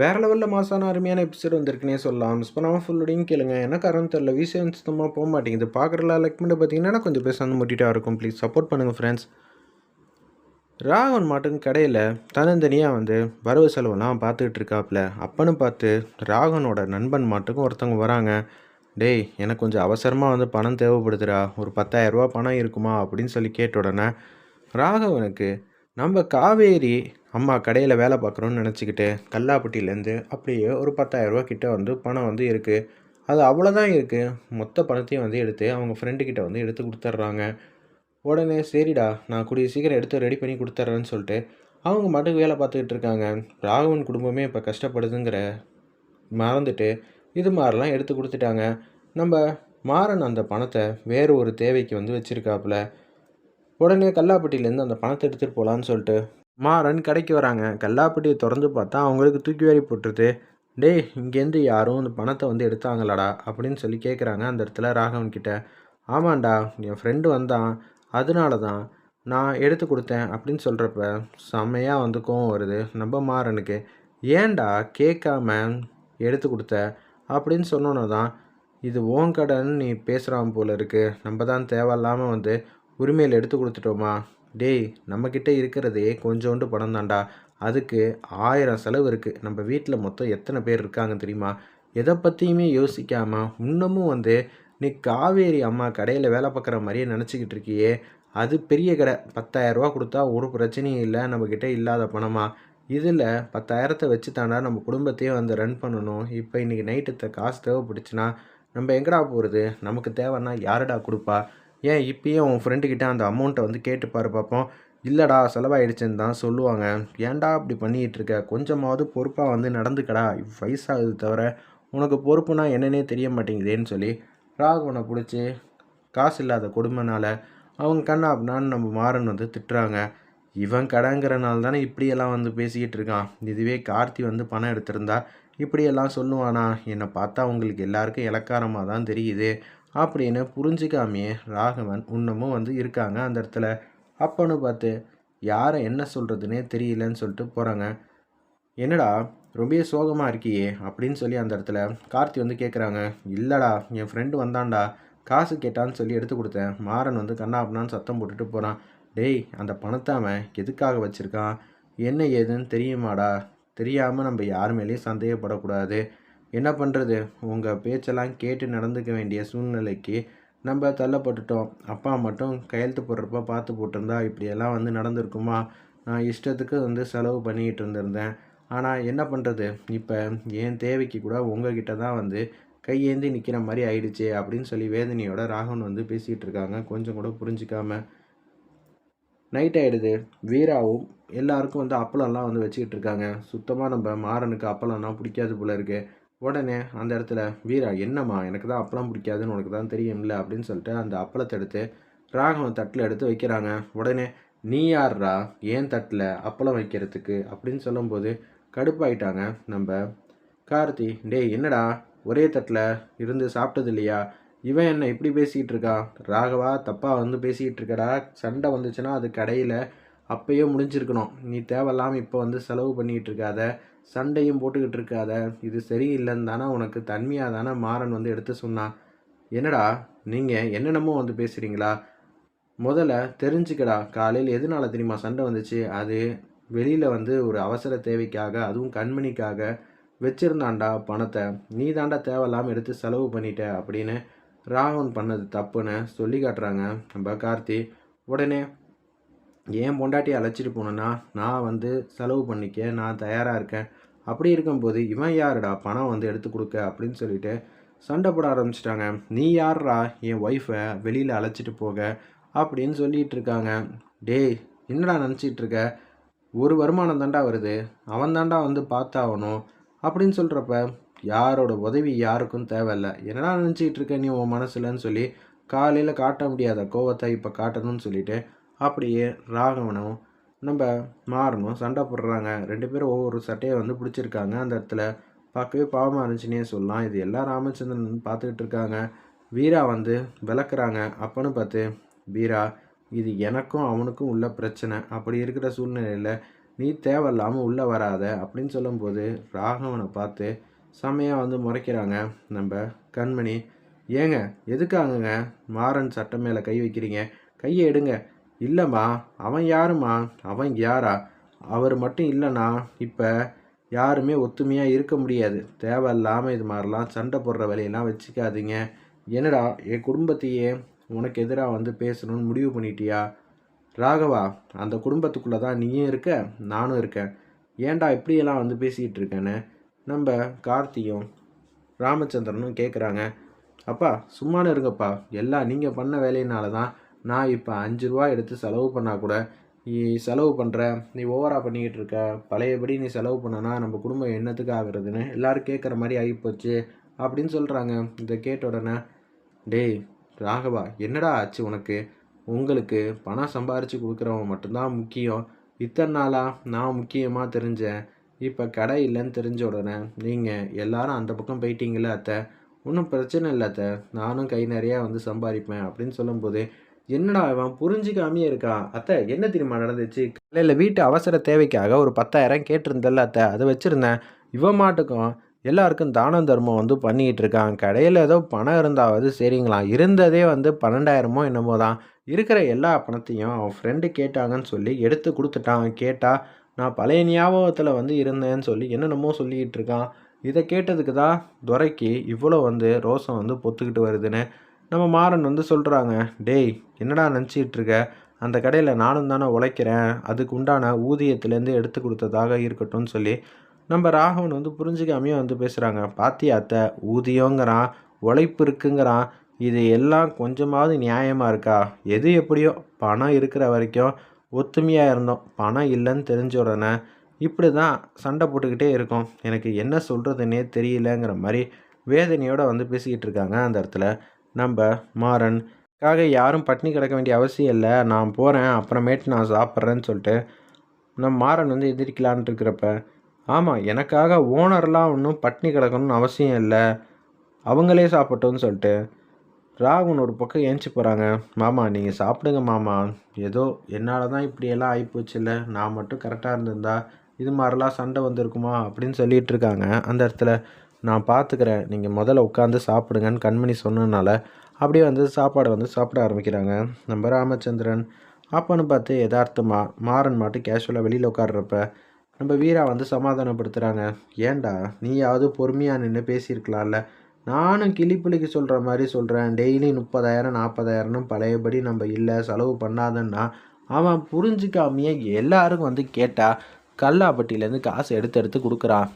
வேறு லெவலில் மாசான அருமையான எபிசோட் வந்திருக்குனே சொல்லலாம். மிஸ் பண்ணாமல் ஃபுல்லோடையும் கேளுங்க. என்ன காரணம் தெரில விசியம் சுத்தமாக போக மாட்டேங்குது. பார்க்குறல லைக் பண்ணி பார்த்தீங்கன்னா கொஞ்சம் பேச வந்து முட்டிட்டா இருக்கும். ப்ளீஸ் சப்போர்ட் பண்ணுங்கள் ஃப்ரெண்ட்ஸ் ராகவன் மாட்டுக்கு கடையில் தன்னந்தனியாக வந்து வரவு செலவுலாம் பார்த்துக்கிட்டு இருக்காப்புல அப்பன்னு பார்த்து ராகவனோட நண்பன் மாட்டுக்கும் ஒருத்தவங்க வராங்க. டேய் எனக்கு கொஞ்சம் அவசரமாக வந்து பணம் தேவைப்படுதுடா. ஒரு பத்தாயிரரூபா பணம் இருக்குமா? அப்படின்னு சொல்லி கேட்ட உடனே ராகவனுக்கு நம்ம காவேரி அம்மா கடையில் வேலை பார்க்குறோன்னு நினச்சிக்கிட்டு கல்லாப்பட்டியிலேருந்து அப்படியே ஒரு பத்தாயிரரூபா கிட்டே வந்து பணம் வந்து இருக்குது அது அவ்வளோதான் இருக்குது மொத்த பணத்தையும் வந்து எடுத்து அவங்க ஃப்ரெண்டு கிட்ட வந்து எடுத்து கொடுத்துட்றாங்க உடனே சரிடா நான் கூடிய சீக்கிரம் எடுத்து ரெடி பண்ணி கொடுத்துட்றேன்னு சொல்லிட்டு அவங்க மட்டுக்கு வேலை பார்த்துக்கிட்டு இருக்காங்க. ராகவன் குடும்பமே இப்போ கஷ்டப்படுதுங்கிற மறந்துட்டு இது மாதிரிலாம் எடுத்து கொடுத்துட்டாங்க. நம்ம மாறன் அந்த பணத்தை வேறு ஒரு தேவைக்கு வந்து வச்சுருக்காப்புல. உடனே கல்லாப்பட்டியிலேருந்து அந்த பணத்தை எடுத்துகிட்டு போகலான்னு சொல்லிட்டு மாறன் கடைக்கு வராங்க. கல்லாப்பட்டியை திறந்து பார்த்தா அவங்களுக்கு தூக்கி வாரி போட்டுருது. டேய் இங்கேருந்து யாரும் அந்த பணத்தை வந்து எடுத்தாங்களாடா? அப்படின்னு சொல்லி கேட்குறாங்க அந்த இடத்துல ராகவன் கிட்ட. ஆமாண்டா என் ஃப்ரெண்டு வந்தான். அதனால தான் நான் எடுத்து கொடுத்தேன் அப்படின்னு சொல்கிறப்ப செம்மையாக வந்து கோவம் வருது நம்ம மாறனுக்கு. ஏன்டா கேட்காம எடுத்து கொடுத்த? அப்படின்னு சொன்னோன்னே தான் இது ஓன் கடைன்னு நீ பேசுகிறான் போல இருக்குது நம்ம தான் தேவையில்லாமல் வந்து உரிமையில் எடுத்து கொடுத்துட்டோமா? டேய் நம்மக்கிட்ட இருக்கிறதே கொஞ்சோண்டு பணம் தான்டா அதுக்கு ஆயிரம் செலவு இருக்குது நம்ம வீட்டில் மொத்தம் எத்தனை பேர் இருக்காங்க தெரியுமா? எதை பற்றியுமே யோசிக்காமல் இன்னமும் வந்து நீ காவேரி அம்மா கடையில் வேலை பார்க்குற மாதிரியே நினச்சிக்கிட்டு இருக்கியே. அது பெரிய கடை. 10000 ரூபா கொடுத்தா ஒரு பிரச்சனையும் இல்லை. நம்மக்கிட்ட இல்லாத பணமா? இதில் பத்தாயிரத்தை வச்சு தாண்டா நம்ம குடும்பத்தையே வந்து ரன் பண்ணணும். இப்போ இன்றைக்கி நைட்டு காசு தேவைப்படுச்சுன்னா நம்ம எங்கடா போகிறது நமக்கு தேவைன்னா யாருடா கொடுப்பா? ஏன் இப்பயே உன் ஃப்ரெண்டுக்கிட்ட அந்த அமௌண்ட்டை வந்து கேட்டு பாரு பார்ப்போம் இல்லைடா செலவாயிடுச்சுன்னு தான் சொல்லுவாங்க. ஏன்டா அப்படி பண்ணிகிட்டு இருக்க? கொஞ்சமாவது பொறுப்பாக வந்து நடந்துக்கடா. வயசாகுது தவிர உனக்கு பொறுப்புனா என்னன்னே தெரிய மாட்டேங்குதேன்னு சொல்லி ராகவனை பிடிச்சி காசு இல்லாத கொடுமைனால அவங்க கண்ணா அப்படின்னான்னு நம்ம மாறன் வந்து திட்டுறாங்க. இவன் கடங்கிறனால தானே இப்படியெல்லாம் வந்து பேசிக்கிட்டு இருக்கான். இதுவே கார்த்தி வந்து பணம் எடுத்திருந்தா இப்படியெல்லாம் சொல்லுவானா? என்னை பார்த்தா உங்களுக்கு எல்லாருக்கும் இலக்காரமாக தான் தெரியுது. அப்படின்னு புரிஞ்சுக்காமையே ராகவன் இன்னமும் வந்து இருக்காங்க அந்த இடத்துல. அப்பன்னு பார்த்து யாரை என்ன சொல்கிறதுனே தெரியலன்னு சொல்லிட்டு போகிறாங்க என்னடா ரொம்ப சோகமாக இருக்கியே? அப்படின்னு சொல்லி அந்த இடத்துல கார்த்தி வந்து கேட்குறாங்க இல்லைடா என் ஃப்ரெண்டு வந்தான்டா. காசு கேட்டான்னு சொல்லி எடுத்து கொடுத்தேன். மாறன் வந்து கண்ணா அப்படின்னான்னு சத்தம் போட்டுட்டு போகிறான் டேய் அந்த பணத்தை அவன் எதுக்காக வச்சுருக்கான்? என்ன ஏதுன்னு தெரியுமாடா? தெரியாமல் நம்ம யார் மேலேயும் சந்தேகப்படக்கூடாது. என்ன பண்ணுறது உங்கள் பேச்செல்லாம் கேட்டு நடந்துக்க வேண்டிய சூழ்நிலைக்கு நம்ம தள்ளப்பட்டுட்டோம். அப்பா மட்டும் கையெழுத்து போடுறப்ப பார்த்து போட்டிருந்தா இப்படியெல்லாம் வந்து நடந்திருக்குமா? நான் இஷ்டத்துக்கு வந்து செலவு பண்ணிக்கிட்டு இருந்திருந்தேன். ஆனால் என்ன பண்ணுறது இப்போ என் தேவைக்கு கூட உங்ககிட்ட தான் வந்து கையேந்தி நிற்கிற மாதிரி ஆயிடுச்சு அப்படின்னு சொல்லி வேதனையோட ராகவன் வந்து பேசிகிட்டு இருக்காங்க. கொஞ்சம் கூட புரிஞ்சிக்காம. நைட் ஆகிடுது வீராவும் எல்லாருக்கும் வந்து அப்பளம்லாம் வந்து வச்சுக்கிட்டு இருக்காங்க. சுத்தமாக நம்ம மாறனுக்கு அப்பளம்லாம் பிடிக்காது போல இருக்குது உடனே அந்த இடத்துல வீரா என்னம்மா? எனக்கு தான் அப்பளம் பிடிக்காதுன்னு உனக்கு தான் தெரியும்ல? அப்படின்னு சொல்லிட்டு அந்த அப்பளத்தை எடுத்து ராகவன் தட்டில் எடுத்து வைக்கிறாங்க. உடனே நீ யார்ரா ஏன் தட்டில் அப்பளம் வைக்கிறதுக்கு? அப்படின்னு சொல்லும்போது கடுப்பாயிட்டாங்க. நம்ம கார்த்தி டேய் என்னடா? ஒரே தட்டில் இருந்து சாப்பிட்டது இல்லையா? இவன் என்ன இப்படி பேசிக்கிட்டு இருக்கான் ராகவா தப்பாக வந்து பேசிக்கிட்டு இருக்கடா. சண்டை வந்துச்சுன்னா அது கடையில் அப்பயே முடிஞ்சிருக்கணும். நீ தேவையில்லாமல் இப்போ வந்து செலவு பண்ணிக்கிட்டு இருக்காத. சண்டையும் போட்டுக்கிட்டு இருக்காத. இது சரியில்லைன்னு தானே உனக்கு தன்மையாக தானே மாறன் வந்து எடுத்து சொன்னான். என்னடா நீங்கள் என்னென்னமோ வந்து பேசுகிறீங்களா முதல்ல தெரிஞ்சுக்கடா காலையில் எதனால தெரியுமா சண்டை வந்துச்சு? அது வெளியில் வந்து ஒரு அவசர தேவைக்காக அதுவும் கண்மணிக்காக வச்சிருந்தான்டா பணத்தை. நீ தாண்டா தேவையில்லாமல் எடுத்து செலவு பண்ணிட்ட அப்படின்னு ராகவன் பண்ணது தப்புன்னு சொல்லி காட்டுறாங்க. நம்ம கார்த்தி உடனே ஏன் பொண்டாட்டியை அழைச்சிட்டு போனேன்னா நான் வந்து செலவு பண்ணிக்க நான் தயாராக இருக்கேன். அப்படி இருக்கும்போது இவன் யாருடா பணம் வந்து எடுத்து கொடுக்க அப்படின்னு சொல்லிட்டு சண்டை போட ஆரம்பிச்சிட்டாங்க. நீ யார்ரா என் ஒய்ஃபை வெளியில் அழைச்சிட்டு போக அப்படின்னு சொல்லிட்டு இருக்காங்க. டேய் என்னடா நினச்சிட்டு இருக்க? ஒரு வருமானம் தாண்டா வருது. அவன் தாண்டா வந்து பார்த்தாகணும் அப்படின்னு சொல்கிறப்ப யாரோட உதவி யாருக்கும் தேவையில்ல. என்னடா நினச்சிக்கிட்டு இருக்க நீ உன் மனசுலன்னு சொல்லி காலையில் காட்ட முடியாத கோவத்தை இப்போ காட்டணும்னு சொல்லிட்டு அப்படியே ராகவனும் நம்ம மாறணும் சண்டை போடுறாங்க. ரெண்டு பேரும் ஒவ்வொரு சட்டையை வந்து பிடிச்சிருக்காங்க. அந்த இடத்துல பார்க்கவே பாவமாக இருந்துச்சுன்னே சொல்லலாம். இது எல்லாம் ராமச்சந்திரன் பார்த்துக்கிட்டு இருக்காங்க. வீரா வந்து விளக்குறாங்க. அப்பன்னு பார்த்து வீரா இது எனக்கும் அவனுக்கும் உள்ள பிரச்சனை. அப்படி இருக்கிற சூழ்நிலையில் நீ தேவையில்லாமல் உள்ளே வராத அப்படின்னு சொல்லும்போது ராகவனை பார்த்து செம்மையாக வந்து முறைக்கிறாங்க. நம்ம கண்மணி ஏங்க எதுக்காகங்க மாறன் சட்டம் மேலே கை வைக்கிறீங்க? கையை எடுங்க. இல்லைம்மா அவன் யாரும்மா? அவன் யாரா? அவர் மட்டும் இல்லைண்ணா இப்போ யாருமே ஒத்துமையாக இருக்க முடியாது. தேவையில்லாமல் இது மாதிரிலாம் சண்டை போடுற வேலையெல்லாம் வச்சுக்காதீங்க. என்னடா என் குடும்பத்தையே உனக்கு எதிராக வந்து பேசணும்னு முடிவு பண்ணிட்டியா? ராகவா அந்த குடும்பத்துக்குள்ளே தான் நீயும் இருக்க நானும் இருக்கேன். ஏன்டா இப்படியெல்லாம் வந்து பேசிக்கிட்டு இருக்கேன்னு? நம்ம கார்த்தியும் ராமச்சந்திரனும் கேட்குறாங்க அப்பா சும்மானு இருங்கப்பா. எல்லாம் நீங்கள் பண்ண வேலையினால தான் நான் இப்போ அஞ்சு ரூபா எடுத்து செலவு பண்ணால் கூட நீ செலவு பண்ணுற நீ ஓவராக பண்ணிக்கிட்டு இருக்க பழையபடி நீ செலவு பண்ணனா நம்ம குடும்பம் என்னத்துக்கு ஆகுறதுன்னு எல்லோரும் கேட்குற மாதிரி ஆகிப்போச்சு அப்படின்னு சொல்கிறாங்க இதை கேட்ட உடனே டேய் ராகவா என்னடா ஆச்சு உனக்கு? உங்களுக்கு பணம் சம்பாரித்து கொடுக்குறவன் மட்டும்தான் முக்கியம். இத்தனை நாளாக நான் முக்கியமாக தெரிஞ்சேன். இப்போ கடை இல்லைன்னு தெரிஞ்ச உடனே நீங்கள் எல்லாரும் அந்த பக்கம் போயிட்டீங்களே அத்தை. ஒன்றும் பிரச்சனை இல்லை அத்தை. நானும் கை நிறையா வந்து சம்பாதிப்பேன் அப்படின்னு சொல்லும்போது என்னடா அவன் புரிஞ்சிக்காமே இருக்கான் அத்தை என்ன தெரியுமா நடந்துச்சு? காலையில் வீட்டு அவசர தேவைக்காக ஒரு பத்தாயிரம் கேட்டிருந்தல்ல அத்தை அதை வச்சுருந்தேன். இவன் மாட்டுக்கும் எல்லாருக்கும் தானம் தர்மம் வந்து பண்ணிக்கிட்டு இருக்கான். கடையில் ஏதோ பணம் இருந்தாவது சரிங்களாம் இருந்ததே வந்து பன்னெண்டாயிரமோ என்னமோ தான். இருக்கிற எல்லா பணத்தையும் அவன் ஃப்ரெண்டு கேட்டாங்கன்னு சொல்லி எடுத்து கொடுத்துட்டான். கேட்டால் நான் பழைய ஞாபகத்தில் வந்து இருந்தேன்னு சொல்லி என்னென்னமோ சொல்லிக்கிட்டு இருக்கான். இதை கேட்டதுக்கு தான் துரைக்கு இவ்வளோ வந்து ரோசம் வந்து பொத்துக்கிட்டு வருதுன்னு நம்ம மாறன் வந்து சொல்கிறாங்க டேய் என்னடா நினச்சிக்கிட்டு இருக்க? அந்த கடையில் நானும் தானே உழைக்கிறேன். அதுக்கு உண்டான ஊதியத்துலேருந்து எடுத்து கொடுத்ததாக இருக்கட்டும்னு சொல்லி. நம்ம ராகவன் வந்து புரிஞ்சுக்காமையே வந்து பேசுகிறாங்க பாத்தியா அத்தை? ஊதியங்கிறான் உழைப்பு இருக்குங்கிறான். இது எல்லாம் கொஞ்சமாவது நியாயமாக இருக்கா? எது எப்படியோ பணம் இருக்கிற வரைக்கும் ஒத்துமையாக இருந்தோம். பணம் இல்லைன்னு தெரிஞ்ச உடனே இப்படி தான் சண்டை போட்டுக்கிட்டே இருக்கோம். எனக்கு என்ன சொல்கிறதுனே தெரியலங்கிற மாதிரி வேதனையோடு வந்து பேசிக்கிட்டு இருக்காங்க அந்த இடத்துல. நம்ம மாறன் காக யாரும் பட்னி கிடக்க வேண்டிய அவசியம் இல்லை. நான் போகிறேன் அப்புறமேட்டு நான் சாப்பிட்றேன்னு சொல்லிட்டு நம்ம மாறன் வந்து எதிர்க்கலான்ட்டு இருக்கிறப்ப ஆமாம் எனக்காக ஓனர்லாம் ஒன்றும் பட்னி கிடக்கணும்னு அவசியம் இல்லை. அவங்களே சாப்பிட்டோன்னு சொல்லிட்டு ராகுன் ஒரு பக்கம் ஏஞ்சி போகிறாங்க மாமா நீங்கள் சாப்பிடுங்க மாமா. ஏதோ என்னால் தான் இப்படியெல்லாம் ஆகிப்போச்சு இல்லை. நான் மட்டும் கரெக்டாக இருந்திருந்தா இது மாதிரிலாம் சண்டை வந்திருக்குமா? அப்படின்னு சொல்லிகிட்டு இருக்காங்க. அந்த இடத்துல நான் பார்த்துக்கிறேன் நீங்கள் முதல்ல உட்காந்து சாப்பிடுங்கன்னு கண்மணி சொன்னதுனால அப்படியே வந்து சாப்பாடை வந்து சாப்பிட ஆரம்பிக்கிறாங்க. நம்ம ராமச்சந்திரன் அப்பான்னு பார்த்து யதார்த்தமாக மாறன் மாட்டு கேஷுவலாக வெளியில் உட்காடுறப்ப நம்ம வீரா வந்து சமாதானப்படுத்துகிறாங்க ஏன்டா நீயாவது பொறுமையாக நின்று பேசியிருக்கலாம்ல? நானும் கிளிப்புலிக்கு சொல்கிற மாதிரி சொல்கிறேன் டெய்லி முப்பதாயிரம் நாற்பதாயிரம்னு பழையபடி நம்ம இல்லை செலவு பண்ணாதன்னா அவன் புரிஞ்சிக்காமையே எல்லாருக்கும் வந்து கேட்டால் கல்லாப்பட்டியிலேருந்து காசு எடுத்து எடுத்து கொடுக்குறான்.